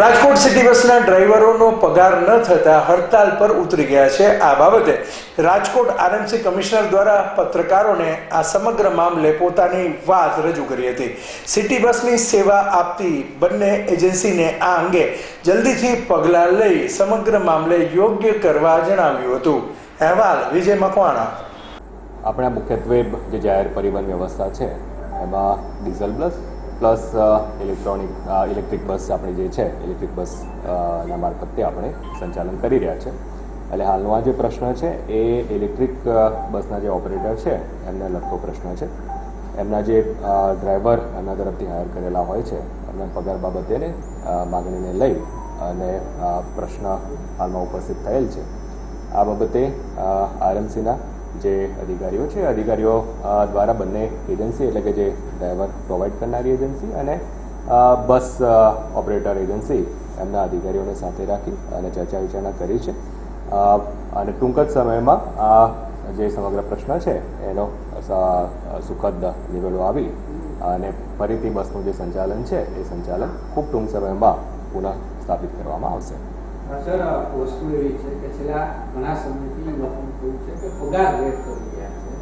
Rajkot city બસના ડ્રાઈવરોનો પગાર ન થતા હડતાલ પર ઉતરી ગયા છે આ બાબતે. રાજકોટ આરએમસી કમિશનર દ્વારા પત્રકારોને આ સમગ્ર મામલે પોતાની વાત રજૂ કરી હતી. સિટી બસની સેવા આપતી બંને એજન્સીને આ અંગે જલ્દીથી પગલાં લઈ સમગ્ર મામલે યોગ્ય કરવા જણાવ્યું હતું. અહેવાલ વિજય મકવાણા. આપણા મુખ્યત્વે જે જાહેર પરિવહન વ્યવસ્થા છે, એમાં diesel bus plus electronic electric bus આપણી જે છે ઇલેક્ટ્રિક બસ ના મારફતે આપણે સંચાલન કરી રહ્યા છે. એટલે હાલનો આ જે પ્રશ્ન છે, એ ઇલેક્ટ્રિક બસના જે ઓપરેટર છે, એમને લગતો પ્રશ્ન છે. એમના જે ડ્રાઈવર એમના તરફથી હાયર કરેલા હોય છે, એમના પગાર બાબતેને માગણીને લઈ અને પ્રશ્ન હાલમાં ઉપસ્થિત થયેલ છે. આ બાબતે આરએમસીના જે અધિકારીઓ છે, અધિકારીઓ દ્વારા બંને એજન્સી એટલે કે જે ડ્રાઈવર પ્રોવાઈડ કરનારી એજન્સી અને બસ ઓપરેટર એજન્સી એમના અધિકારીઓને સાથે રાખી અને ચર્ચા વિચારણા કરી છે. અને ટૂંક જ સમયમાં આ જે સમગ્ર પ્રશ્ન છે, એનો સુખદ નિવેડો આવી અને ફરીથી બસનું જે સંચાલન છે, એ સંચાલન ખૂબ ટૂંક સમયમાં પુનઃ સ્થાપિત કરવામાં આવશે. વસ્તુ એવી છે કે છેલ્લા ઘણા સમયથી લોકોનું થયું છે કે પગાર રેટ કરી રહ્યા છે.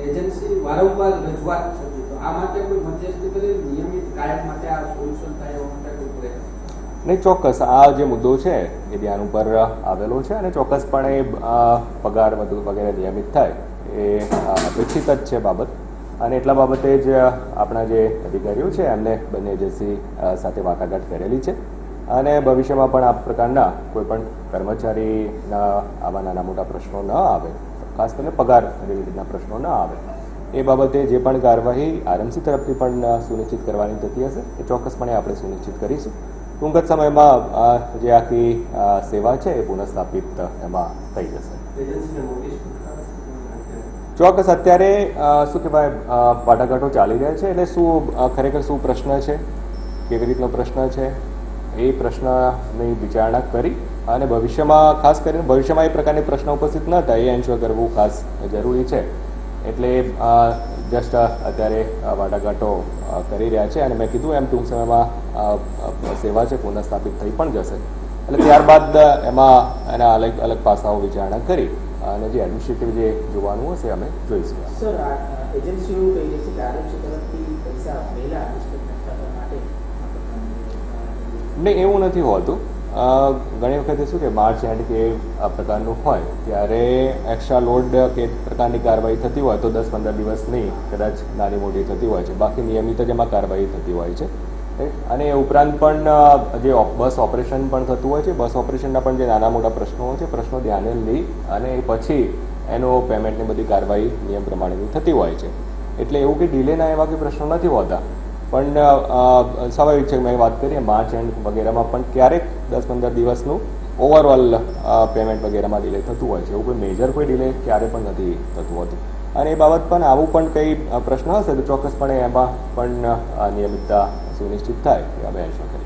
એજન્સી વારંવાર રજૂઆત થતી, તો આ માટે કોઈ મધ્યસ્થી કરી નિયમિત કાયમ માટે આ સોલ્યુશન થાય એવા માટે કોઈ પ્રયત્ન નહીં, ચોક્કસ. આ જે મુદ્દો છે એ ધ્યાન ઉપર આવેલો છે અને ચોક્કસપણે પગાર વધુ વગેરે નિયમિત થાય એ અપેક્ષિત જ છે બાબત. અને એટલા બાબતે જ આપણા જે અધિકારીઓ છે એમને બંને એજન્સી સાથે વાટાઘાટ કરેલી છે. અને ભવિષ્યમાં પણ આ પ્રકારના કોઈ પણ કર્મચારીના આવા નાના મોટા પ્રશ્નો ન આવે ખાસ કરીને પગાર રિલેટેડના પ્રશ્નો ન આવે. એ બાબતે જે પણ કાર્યવાહી આરએમસી તરફથી પણ સુનિશ્ચિત કરવાની થતી હશે એ ચોક્કસપણે આપણે સુનિશ્ચિત કરીશું. ટૂંક જ સમયમાં જે આખી સેવા છે એ પુનઃસ્થાપિત એમાં થઈ જશે. ચોક્કસ અત્યારે શું કહેવાય વાટાઘાટો ચાલી રહ્યા છે એટલે શું ખરેખર શું પ્રશ્ન છે કેવી રીતનો પ્રશ્ન છે એ પ્રશ્નની વિચારણા કરી અને ભવિષ્યમાં, ખાસ કરીને ભવિષ્યમાં એ પ્રકારની પ્રશ્ન ઉપસ્થિત ન થાય, એ એન્શ્યોર કરવું ખાસ જરૂરી છે. એટલે જસ્ટ અત્યારે વાટાઘાટો કરી રહ્યા છે અને મેં કીધું એમ ટૂંક સમયમાં સેવા છે, પુનઃસ્થાપિત થઈ પણ જશે. એટલે ત્યારબાદ, એમાં એના અલગ અલગ પાસાઓ વિચારણા કરી અને જે એડમિનિસ્ટ્રેટિવ જે જોવાનું હશે, અમે જોઈશું. સર એજન્સીઓ એવું કહી રહી છે? કે આરએમસી તરફથી પૈસા માટે નહીં, એવું નથી હોતું. ઘણી વખતે શું કે માર્ચ એન્ડ કે આ પ્રકારનું હોય, ત્યારે એક્સ્ટ્રા લોડ કે પ્રકારની કાર્યવાહી થતી હોય તો દસ પંદર દિવસની કદાચ નાની મોટી થતી હોય છે. બાકી નિયમિત જ એમાં કાર્યવાહી થતી હોય છે? અને એ ઉપરાંત પણ જે બસ ઓપરેશન પણ થતું હોય છે. બસ ઓપરેશનના પણ જે નાના મોટા પ્રશ્નો હોય છે, પ્રશ્નો ધ્યાને લઈ અને પછી એનો પેમેન્ટની બધી કાર્યવાહી નિયમ પ્રમાણેની થતી હોય છે. એટલે એવું કે ડિલેના એવા કોઈ પ્રશ્નો નથી હોતા. પણ સ્વાભાવિક છે કે મેં વાત કરીએ માર્ચ એન્ડ વગેરેમાં પણ ક્યારેક દસ પંદર દિવસનું ઓવરઓલ પેમેન્ટ વગેરેમાં ડિલે થતું હોય છે. એવું કોઈ મેજર કોઈ ડિલે ક્યારે પણ નથી થતું હોતું. અને એ બાબત પણ આવું પણ કંઈ પ્રશ્ન હશે તો ચોક્કસપણે એમાં પણ નિયમિતતા સુનિશ્ચિત થાય એ અમે શકે